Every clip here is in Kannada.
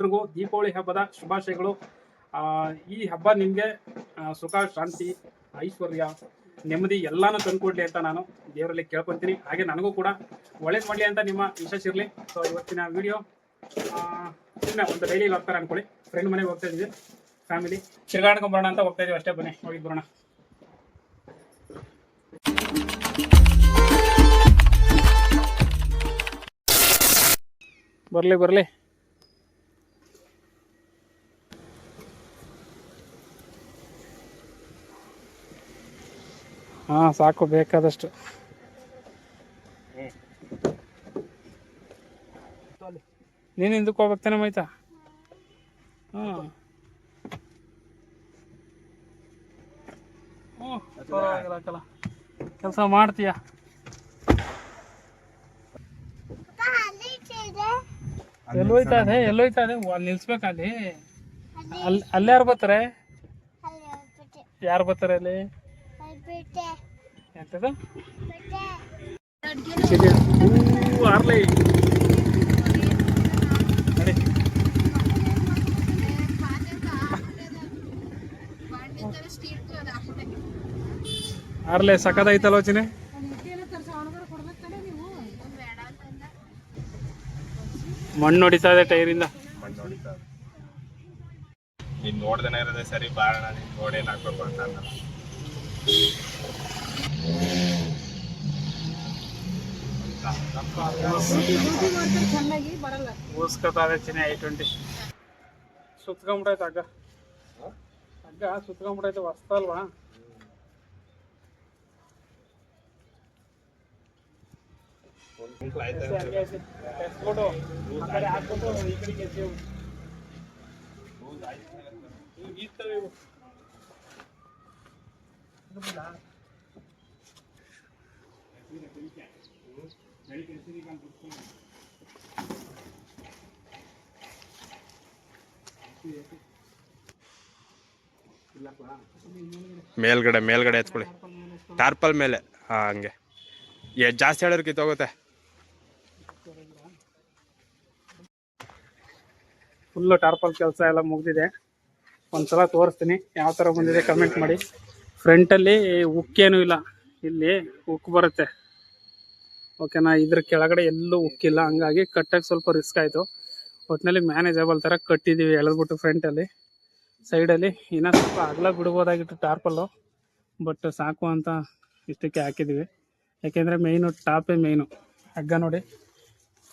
ಎಲ್ರಿಗೂ ದೀಪಾವಳಿ ಹಬ್ಬದ ಶುಭಾಶಯಗಳು. ಈ ಹಬ್ಬ ನಿಮಗೆ ಸುಖ, ಶಾಂತಿ, ಐಶ್ವರ್ಯ, ನೆಮ್ಮದಿ ಎಲ್ಲಾನು ತಂದ್ಕೊಡ್ಲಿ ಅಂತ ನಾನು ದೇವರಲ್ಲಿ ಕೇಳ್ಕೊತೀನಿ. ಹಾಗೆ ನನಗೂ ಕೂಡ ಒಳ್ಳೇದು ಮಾಡಲಿ ಅಂತ ನಿಮ್ಮ ವಿಶೇಷ ಇರಲಿ. ಸೊ ಇವತ್ತಿನ ವಿಡಿಯೋ ಸುಮ್ಮನೆ ಒಂದು ಡೈಲಿ ಹೋಗ್ತಾರೆ ಅನ್ಕೊಳ್ಳಿ. ಫ್ರೆಂಡ್ ಮನೆಗೆ ಹೋಗ್ತಾ ಇದ್ದೀವಿ. ಫ್ಯಾಮಿಲಿ ತಿರ್ಗಾಡ್ಕೊಂಬರೋಣ ಅಂತ ಹೋಗ್ತಾ ಇದೀವಿ ಅಷ್ಟೇ ಬನ್ನಿ. ಹೋಗಿ ಬರೋಣ. ಬರಲಿ ಬರಲಿ. ಹಾಂ, ಸಾಕು, ಬೇಕಾದಷ್ಟು. ನೀನು ಹಿಂದಕ್ಕೆ ಹೋಗ್ಬೇಕ್ತಾನೆ ಮೈತಾ? ಹಾಂ ಕೆಲಸ ಮಾಡ್ತೀಯ? ಎಲ್ಲೋಯ್ತಾ ಇದೆ? ಎಲ್ಲೋಯ್ತಾ ಇದೆ? ಅಲ್ಲಿ ನಿಲ್ಸ್ಬೇಕಲ್ಲಿ ಅಲ್ಲಿ. ಅಲ್ಲಿ ಯಾರು ಬರ್ತಾರೆ? ಯಾರು ಬರ್ತಾರೆ ಅಲ್ಲಿ? ಎಂತದ ಹೂ ಆರ್ಲಿ. ನಡಿ. ಆರ್ಲೆ ಸಕ್ಕದಾಯ್ತಲ್ಲ ವಚನೆ? ಮಣ್ಣು ಹೊಡಿತಾ ಇದೆ ಟೈರಿಂದ. ಮಣ್ಣು ಹೊಡಿತಾ ಇದೆ. ನೀನ್ ನೋಡ್ದೇನೆ ಇರೋದೇ ಸರಿ ಬಾರಣ ನೀನ್ ನೋಡೇನ್ ಹಾಕ್ಬೇಕು ಅಂತ ಅನ್ನಲ್ಲ ಊಸ್ಕೊತಾ ಇದೆ ಚಿನ್ನ ಐ ಟ್ವೆಂಟಿ ಸುತ್ಕೊಂಬಿಟ್ಟೈತೆ ಹಗ್ಗ ಹಗ್ಗ ಸುತ್ಕೊಂಬಿಟ್ಟೈತೆ ಹೊಸ್ತಲ್ವಾ ಒಂದ್ ತಿಂಗ್ಳು ಆಯ್ತಾ ಎಸ್ಬಿಟ್ಟು ಆ ಕಡೆ ಹಾಕ್ಬಿಟ್ಟು ಈ ಕಡೆಗೆ ಎಸೆವು. ಇವು ಗೀಚ್ತವೆ ಇವು. ಇದು ಬಿಡ. ಮೇಲ್ಗಡೆ ಮೇಲ್ಗಡೆ ಎತ್ಕೊಳ್ಳಿ. ಟಾರ್ಪಲ್ ಮೇಲೆ. ಹಾ, ಹಂಗೆ. ಎ ಜಾಸ್ತಿ ಹೇಳೋರು ಕಿತ್ತೋಗುತ್ತೆ. ಫುಲ್ಲು ಟಾರ್ಪಲ್ ಕೆಲಸ ಎಲ್ಲ ಮುಗ್ದಿದೆ. ಒಂದ್ಸಲ ತೋರಿಸ್ತೀನಿ. ಯಾವ ಥರ ಬಂದಿದೆ ಕಮೆಂಟ್ ಮಾಡಿ. ಫ್ರಂಟಲ್ಲಿ ಉಕ್ಕೇನೂ ಇಲ್ಲ. ಇಲ್ಲಿ ಉಕ್ಕು ಬರುತ್ತೆ. ಓಕೆನಾ? ಇದ್ರ ಕೆಳಗಡೆ ಎಲ್ಲೂ ಉಕ್ಕಿಲ್ಲ. ಹಂಗಾಗಿ ಕಟ್ಟಕ್ಕೆ ಸ್ವಲ್ಪ ರಿಸ್ಕ್ ಆಯಿತು. ಒಟ್ಟಿನಲ್ಲಿ ಮ್ಯಾನೇಜಬಲ್ ಥರ ಕಟ್ಟಿದ್ದೀವಿ ಎಳೆದ್ಬಿಟ್ಟು ಫ್ರಂಟಲ್ಲಿ ಸೈಡಲ್ಲಿ ಇನ್ನೂ ಸ್ವಲ್ಪ ಅಗಲ ಬಿಡ್ಬೋದಾಗಿತ್ತು ಟಾರ್ಪಲ್ಲು ಬಟ್ ಸಾಕು ಅಂತ ಇಷ್ಟಕ್ಕೆ ಹಾಕಿದ್ದೀವಿ ಯಾಕೆಂದರೆ ಮೇಯ್ನು ಟಾಪೇ ಮೇಯ್ನು ಹಗ್ಗ ನೋಡಿ.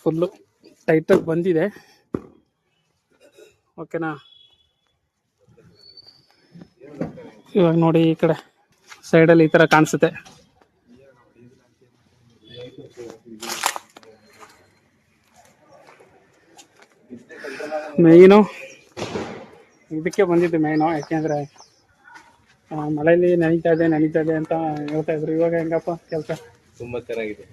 ಫುಲ್ಲು ಟೈಟಾಗಿ ಬಂದಿದೆ. ಓಕೆನಾ? ಇವಾಗ ನೋಡಿ ಈ ಕಡೆ ಸೈಡಲ್ಲಿ ಈ ಥರ ಕಾಣಿಸುತ್ತೆ. ಮೇಯ್ನು ಇದಕ್ಕೆ ಬಂದಿದ್ದು ಮೇಯ್ನು ಯಾಕೆಂದ್ರೆ ಮಳೆಯಲ್ಲಿ ನೆನೀತಾ ಇದೆ ನೆನೀತಾ ಇದೆ ಅಂತ ಹೇಳ್ತಾ ಇದ್ರು. ಇವಾಗ ಹೆಂಗಪ್ಪ ಕೆಲಸ? ತುಂಬಾ ಚೆನ್ನಾಗಿದೆ.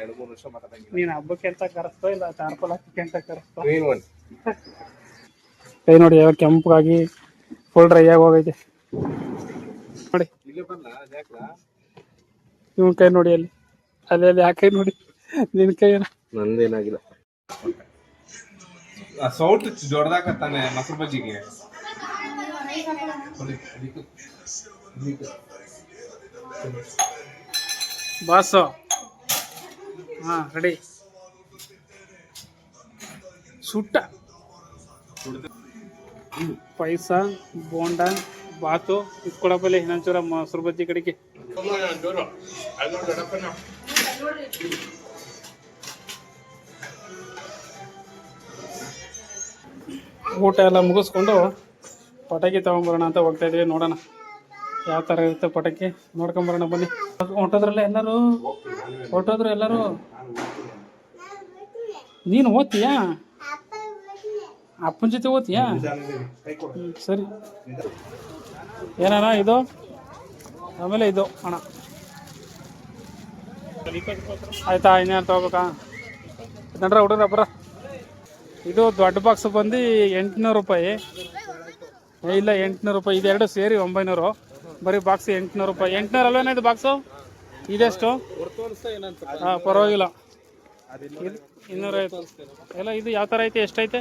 ಎರಡು ಮೂರು ವರ್ಷ ಮಾತಾಡಂಗಿಲ್ಲ. ನೀನು ಹಬ್ಬಕ್ಕೆ ಅಂತ ಕರೆಸ್ತೋ ಇಲ್ಲ ಟಾರ್ಪಲ್ ಹಾಕಕ್ಕೆ ಅಂತ ಕರೆಸ್ತೋ ಕೈ ನೋಡಿ ಯಾವ ಕೆಂಪಾಗಿ ಫುಲ್ ಡ್ರೈ ಆಗಿ ಹೋಗೈತೆ. ನೋಡಿ. ಇವನ್ ಕೈ ನೋಡಿ ಅಲ್ಲಿ. ಅಲ್ಲಿ ಅಲ್ಲಿ ಆ ಕೈ ನೋಡಿ. ನಿನ್ ಕೈ ಏನು ನಂದೇನಾಗಿಲ್ಲ. ಸೌಟ್ ದೊಡ್ಡದಾಗತ್ತಾನೆ ಮೊಸರು ಬಜ್ಜಿಗೆ? ಬಾಸು. ಹಾ ರೆಡಿ ಸುಟ್ಟ. ಪಾಯಸ, ಬೋಂಡ, ಬಾತು ಇಸ್ಕೊಳಪಲ್ಲಿ ಇನ್ನೊಂಚೂರ ಮೊಸರು ಬಜ್ಜಿ ಕಡೆಗೆ. ಊಟ ಎಲ್ಲ ಮುಗಿಸ್ಕೊಂಡು ಪಟಾಕಿ ತಗೊಂಬರೋಣ ಅಂತ ಹೋಗ್ತಾ ಇದೀವಿ, ನೋಡೋಣ. ಯಾವ ಥರ ಇರುತ್ತೆ ಪಟಾಕಿ? ನೋಡ್ಕೊಂಬರೋಣ, ಬನ್ನಿ. ಹೊಟ್ಟೋದ್ರಲ್ಲ ಎಲ್ಲರೂ? ಹೊಟ್ಟೋದ್ರು ಎಲ್ಲರೂ? ನೀನು ಓದ್ತೀಯಾ? ಅಪ್ಪನ ಜೊತೆ ಓದ್ತೀಯಾ? ಸರಿ. ಏನಣ್ಣ ಇದು? ಆಮೇಲೆ ಇದು, ಅಣ್ಣ. ಆಯ್ತಾ, ಇನ್ನೇನು ತಗೋಬೇಕಾ? ನಡ್ರ, ಹುಡುಗ್ರ, ಬರ. ಇದು ದೊಡ್ಡ ಬಾಕ್ಸ್ ಬಂದು ಎಂಟುನೂರು ರೂಪಾಯಿ. ಇಲ್ಲ, ಎಂಟುನೂರು ರೂಪಾಯಿ. ಇದೆರಡು ಸೇರಿ ಒಂಬೈನೂರು. ಬರೀ ಬಾಕ್ಸ್ ಎಂಟುನೂರು ರೂಪಾಯಿ. ಎಂಟುನೂರು ಅಲ್ವೇನ ಇದು ಬಾಕ್ಸು ಇದೆಷ್ಟು? ಹಾಂ, ಪರವಾಗಿಲ್ಲ. ಇನ್ನೂರೈವತ್ತು. ಎಲ್ಲ ಇದು ಯಾವ ಥರ ಐತೆ? ಎಷ್ಟೈತೆ?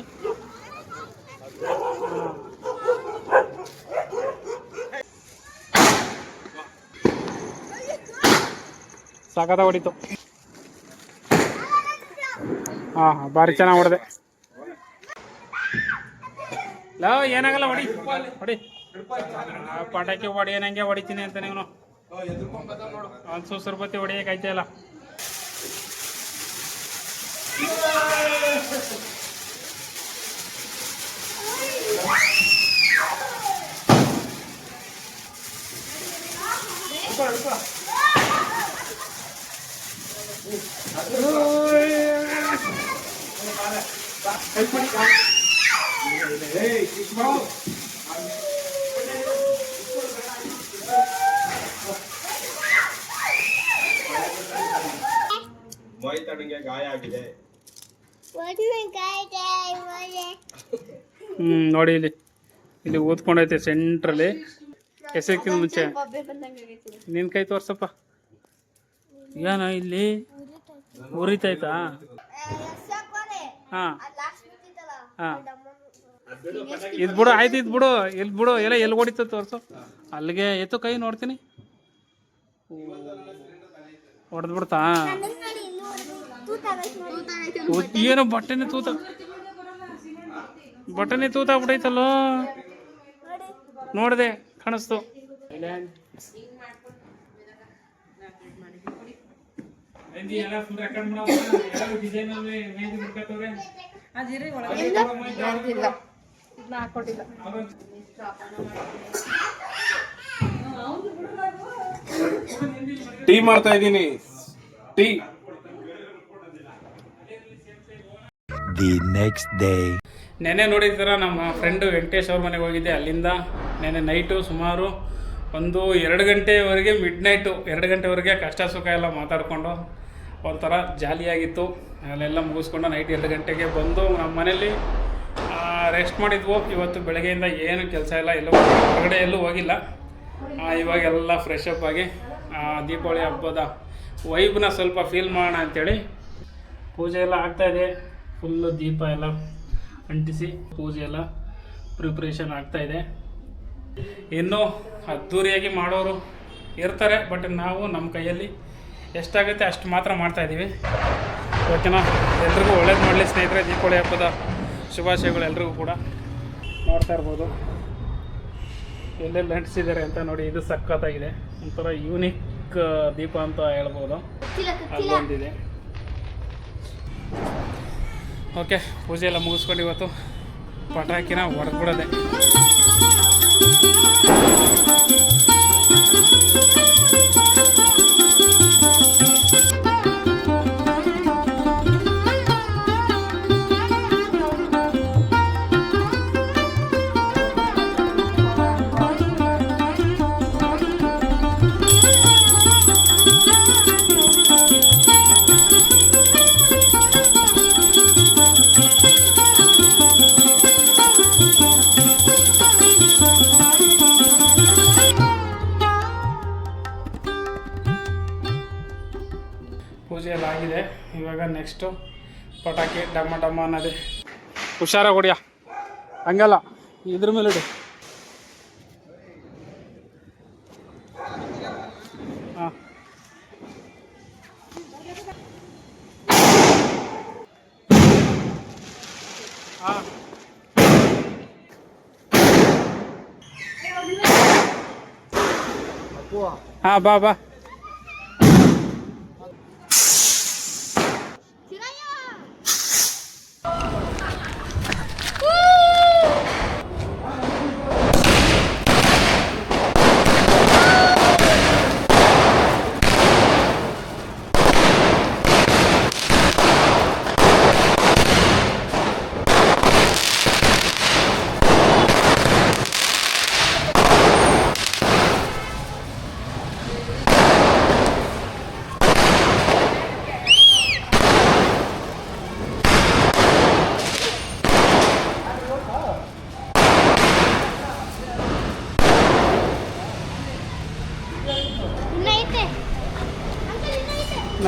ಸಾಕಾದ ಹೊಡಿತು. ಹಾಂ ಹಾಂ, ಭಾರಿ ಚೆನ್ನಾಗಿ ಹೊಡೆದೆ. ಲವ್ ಏನಾಗಲ್ಲ, ಹೊಡಿ. ಹೊಡಿ. ಪಟಾಕಿ ಹೊಡಿ, ಏನಂಗೆ ಹೊಡಿತೀನಿ ಅಂತ ನೀವು ಒಂದು ಸುಸರ್ಬತ್ತಿ ಹೊಡಿಯಕ್ಕೆ ಆಯ್ತಾ ಇಲ್ಲ. ಮೊಯ್ತನಿಗೆ ಗಾಯ ಆಗಿದೆ. ಹ್ಞೂ ನೋಡಿ ಇಲ್ಲಿ. ಇಲ್ಲಿ ಊದ್ಕೊಂಡೈತೆ ಸೆಂಟ್ರಲ್ಲಿ. ಎಸಕ್ಕಿನ ಮುಂಚೆ. ನಿನ್ ಕೈ ತೋರ್ಸಪ್ಪ. ಏನ ಇಲ್ಲಿ? ಉರಿತೈತಾ? ಹಾಂ. ಹಾಂ. ಇದು ಬಿಡು ಆಯ್ತು ಇದ್ ಬಿಡು ಇಲ್ಲಿ ಬಿಡು ಎಲ್ಲ ಎಲ್ಲಿ ಹೊಡಿತ ತೋರ್ಸು. ಅಲ್ಲಿಗೆ ಎತ್ತು ಕೈ ನೋಡ್ತೀನಿ. ಹೊಡೆದ್ ಬಿಡ್ತಾ? ಏನು ಬಟ್ಟೆನೆ ತೂತ ಬಟ್ಟೆನೆ ತೂತ ಬಿಡೈತಲ್ಲೋ ನೋಡಿದೆ ಕಾಣಿಸ್ತು. ಟೀ ಮಾಡ್ತಾ ಇದ್ದೀನಿ. ಟೀ. ದಿ ನೆಕ್ಸ್ಟ್ ಡೇ ನೆನೆ ನೋಡಿದ್ದೀರ ನಮ್ಮ ಫ್ರೆಂಡು ವೆಂಕಟೇಶ್ ಅವ್ರ ಮನೆಗೆ ಹೋಗಿದ್ದೆ. ಅಲ್ಲಿಂದ ನೆನೆ ನೈಟು ಸುಮಾರು ಒಂದು ಎರಡು ಗಂಟೆವರೆಗೆ ಮಿಡ್ ನೈಟು ಎರಡು ಗಂಟೆವರೆಗೆ ಕಷ್ಟ ಸುಖ ಎಲ್ಲ ಮಾತಾಡಿಕೊಂಡು ಒಂಥರ ಜಾಲಿಯಾಗಿತ್ತು. ಅಲ್ಲೆಲ್ಲ ಮುಗಿಸ್ಕೊಂಡು ನೈಟ್ ಎರಡು ಗಂಟೆಗೆ ಬಂದು ನಮ್ಮ ಮನೇಲಿ ರೆಸ್ಟ್ ಮಾಡಿದ್ವು. ಇವತ್ತು ಬೆಳಗ್ಗೆಯಿಂದ ಏನು ಕೆಲಸ ಇಲ್ಲ, ಎಲ್ಲೂ ಹೊರಗಡೆ ಎಲ್ಲೂ ಹೋಗಿಲ್ಲ. ಇವಾಗೆಲ್ಲ ಫ್ರೆಶ್ ಅಪ್ ಆಗಿ ದೀಪಾವಳಿ ಹಬ್ಬದ ವೈಬ್ನ ಸ್ವಲ್ಪ ಫೀಲ್ ಮಾಡೋಣ ಅಂಥೇಳಿ ಪೂಜೆ ಎಲ್ಲ ಆಗ್ತಾಯಿದೆ ಫುಲ್ಲು ದೀಪ ಎಲ್ಲ ಅಂಟಿಸಿ ಪೂಜೆ ಎಲ್ಲ ಪ್ರಿಪ್ರೇಷನ್ ಆಗ್ತಾಯಿದೆ ಇನ್ನೂ ಅದ್ದೂರಿಯಾಗಿ ಮಾಡೋರು ಇರ್ತಾರೆ ಬಟ್ ನಾವು ನಮ್ಮ ಕೈಯಲ್ಲಿ ಎಷ್ಟಾಗುತ್ತೆ ಅಷ್ಟು ಮಾತ್ರ ಮಾಡ್ತಾಯಿದ್ದೀವಿ ಓಕೆನಾ ಎಲ್ರಿಗೂ ಒಳ್ಳೇದು ಮಾಡಲಿ ಸ್ನೇಹಿತರೆ, ದೀಪಾವಳಿ ಹಬ್ಬದ ಶುಭಾಶಯಗಳು ಎಲ್ರಿಗೂ ಕೂಡ ನೋಡ್ತಾ ಇರ್ಬೋದು. ಎಲ್ಲೆಲ್ಲಿ ಅಂಟಿಸಿದ್ದಾರೆ ಅಂತ ನೋಡಿ ಇದು ಸಖತ್ತಾಗಿದೆ. ಒಂಥರ ಯೂನಿಕ್ ದೀಪ ಅಂತ ಹೇಳ್ಬೋದು. ಅಲ್ಲೊಂದಿದೆ ಓಕೆ ಪೂಜೆ ಎಲ್ಲ ಮುಗಿಸ್ಕೊಂಡು ಇವತ್ತು ಪಟಾಕಿನ ಹೊಡೆದ್ಬಿಡೋದೆ. ನೆಕ್ಸ್ಟು ಪಟಾಕಿ ಡಮ್ಮ ಡಮ್ಮ ಅನ್ನೋದೇ. ಹುಷಾರಾಗಿ ಹೊಡಿಯ. ಹಂಗಲ್ಲ ಇದ್ರ ಮೇಲೆ ಇಡು. ಹಾಂ. ಹಾಂ. ಹಾಂ ಬಾ ಬಾ.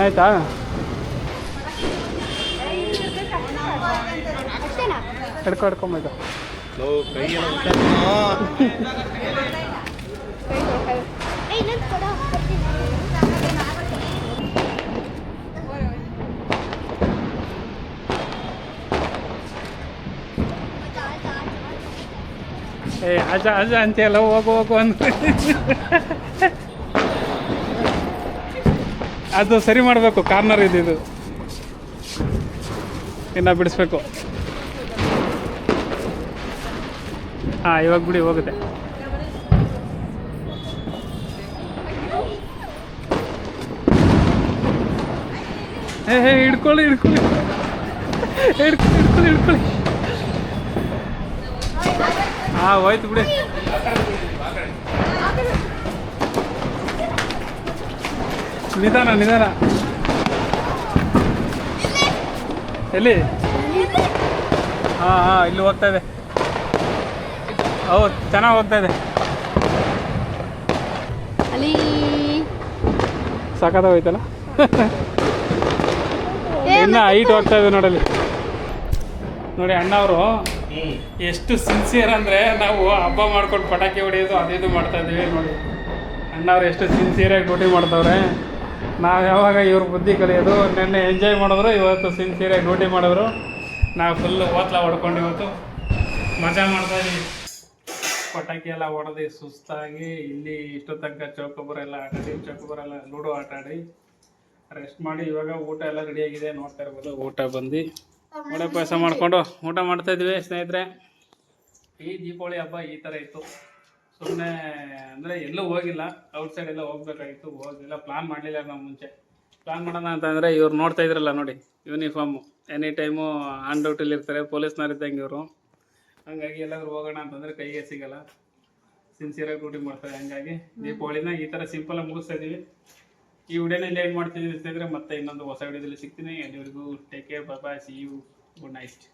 ಆಯ್ತಾ ಹಿಡ್ಕೊ ಹಿಡ್ಕೊಂಬ ಕೈ ಏ ಅಜ ಅಜ ಅಂತೆಲ್ಲ ಹೋಗು ಹೋಗು ಅಂತ ಅದು ಸರಿ ಮಾಡಬೇಕು ಕಾರ್ನರ್ ಇದು ಇದು. ಇನ್ನು ಬಿಡಿಸ್ಬೇಕು. ಹಾಂ, ಇವಾಗ ಬಿಡಿ, ಹೋಗುತ್ತೆ. ಏ ಹೇ ಹಿಡ್ಕೊಳ್ಳಿ ಹಿಡ್ಕೊಳ್ಳಿ. ಹಿಡ್ಕೊಳ್ಳಿ ಹಿಡ್ಕೊಳ್ಳಿ ಹಿಡ್ಕೊಳ್ಳಿ. ಹಾಂ, ಹೋಯ್ತು ಬಿಡಿ. ನಿಧಾನ ನಿಧಾನ. ಎಲ್ಲಿ? ಹಾಂ ಹಾಂ ಇಲ್ಲಿ ಹೋಗ್ತಾ ಇದೆ. ಹೌದು ಚೆನ್ನಾಗಿ ಹೋಗ್ತಾ ಇದೆ. ಸಾಕಾದ ಹೋಯ್ತಲ್ಲ? ಇನ್ನು ಹೈಟ್ ಹೋಗ್ತಾ ಇದೆ ನೋಡಲ್ಲಿ. ನೋಡಿ ಅಣ್ಣವರು ಎಷ್ಟು ಸಿನ್ಸಿಯರ್ ಅಂದರೆ ನಾವು ಹಬ್ಬ ಮಾಡ್ಕೊಂಡು ಪಟಾಕಿ ಹೊಡೆಯೋದು ಅದೇದು ಇದು ಮಾಡ್ತಾ ಇದ್ದೀವಿ ನೋಡಿ. ಅಣ್ಣವ್ರು ಎಷ್ಟು ಸಿನ್ಸಿಯರಾಗಿ ಡ್ಯೂಟಿ ಮಾಡ್ತವ್ರೆ ನಾವು ಯಾವಾಗ ಇವ್ರ ಬುದ್ಧಿ ಕಲಿಯೋದು, ನೆನ್ನೆ ಎಂಜಾಯ್ ಮಾಡಿದ್ರು, ಇವತ್ತು ಸಿನ್ಸಿಯರಾಗಿ ಡ್ಯೂಟಿ ಮಾಡಿದ್ರು. ನಾವು ಫುಲ್ಲು ಓತ್ಲ ಹೊಡ್ಕೊಂಡು ಇವತ್ತು ಮಜಾ ಮಾಡ್ತಾ ಇದ್ದೀವಿ ಪಟಾಕಿ ಎಲ್ಲ ಹೊಡೆದು ಸುಸ್ತಾಗಿ, ಇಲ್ಲಿ ಇಷ್ಟು ತನಕ ಚೌಕೊಬ್ಬರ ಎಲ್ಲ ಆಟಾಡಿ ಚೌಕಬರ ಎಲ್ಲ ಲೂಡೋ ಆಟ ಆಡಿ ರೆಸ್ಟ್ ಮಾಡಿ ಇವಾಗ ಊಟ ಎಲ್ಲ ರೆಡಿಯಾಗಿದೆ ನೋಡ್ತಾ ಇರ್ಬೋದು. ಊಟ ಬಂದು ಒಳ್ಳೆ ಪಾಯಸ ಮಾಡಿಕೊಂಡು ಊಟ ಮಾಡ್ತಾ ಇದ್ವಿ ಸ್ನೇಹಿತರೆ. ಈ ದೀಪಾವಳಿ ಹಬ್ಬ ಈ ಥರ ಇತ್ತು. ಸುಮ್ಮನೆ ಅಂದರೆ ಎಲ್ಲೂ ಹೋಗಿಲ್ಲ. ಔಟ್ಸೈಡ್ ಎಲ್ಲ ಹೋಗ್ಬೇಕಾಗಿತ್ತು ಹೋಗಿಲ್ಲ ಪ್ಲಾನ್ ಮಾಡಲಿಲ್ಲ ನಾವು ಮುಂಚೆ. ಪ್ಲಾನ್ ಮಾಡೋಣ ಅಂತಂದರೆ ಇವ್ರು ನೋಡ್ತಾ ಇದ್ರಲ್ಲ ನೋಡಿ ಯೂನಿಫಾರ್ಮು ಎನಿ ಟೈಮು ಆನ್ ಡ್ಯೂಟಿಲಿ ಇರ್ತಾರೆ ಪೊಲೀಸ್ನವ್ರು ಇದ್ದಂಗೆ ಇವರು. ಹಂಗಾಗಿ ಎಲ್ಲಾದರೂ ಹೋಗೋಣ ಅಂತಂದರೆ ಕೈಗೆ ಸಿಗಲ್ಲ. ಸಿನ್ಸಿಯರಾಗಿ ಡ್ಯೂಟಿ ಮಾಡ್ತಾರೆ ಹಂಗಾಗಿ. ದೀಪಾವಳಿನ ಈ ಥರ ಸಿಂಪಲಾಗಿ ಮುಗಿಸ್ತಾ ಇದ್ದೀವಿ ಈ ವಿಡಿಯೋನ ಇಲ್ಲಿ ಏನು ಮಾಡ್ತಿದ್ದೀವಿ ಸ್ನೇಹಿತರೆ. ಮತ್ತೆ ಇನ್ನೊಂದು ಹೊಸ ವಿಡಿಯೋದಲ್ಲಿ ಸಿಗ್ತೀನಿ. ಅಲ್ಲಿವರೆಗೂ take care bye see you good night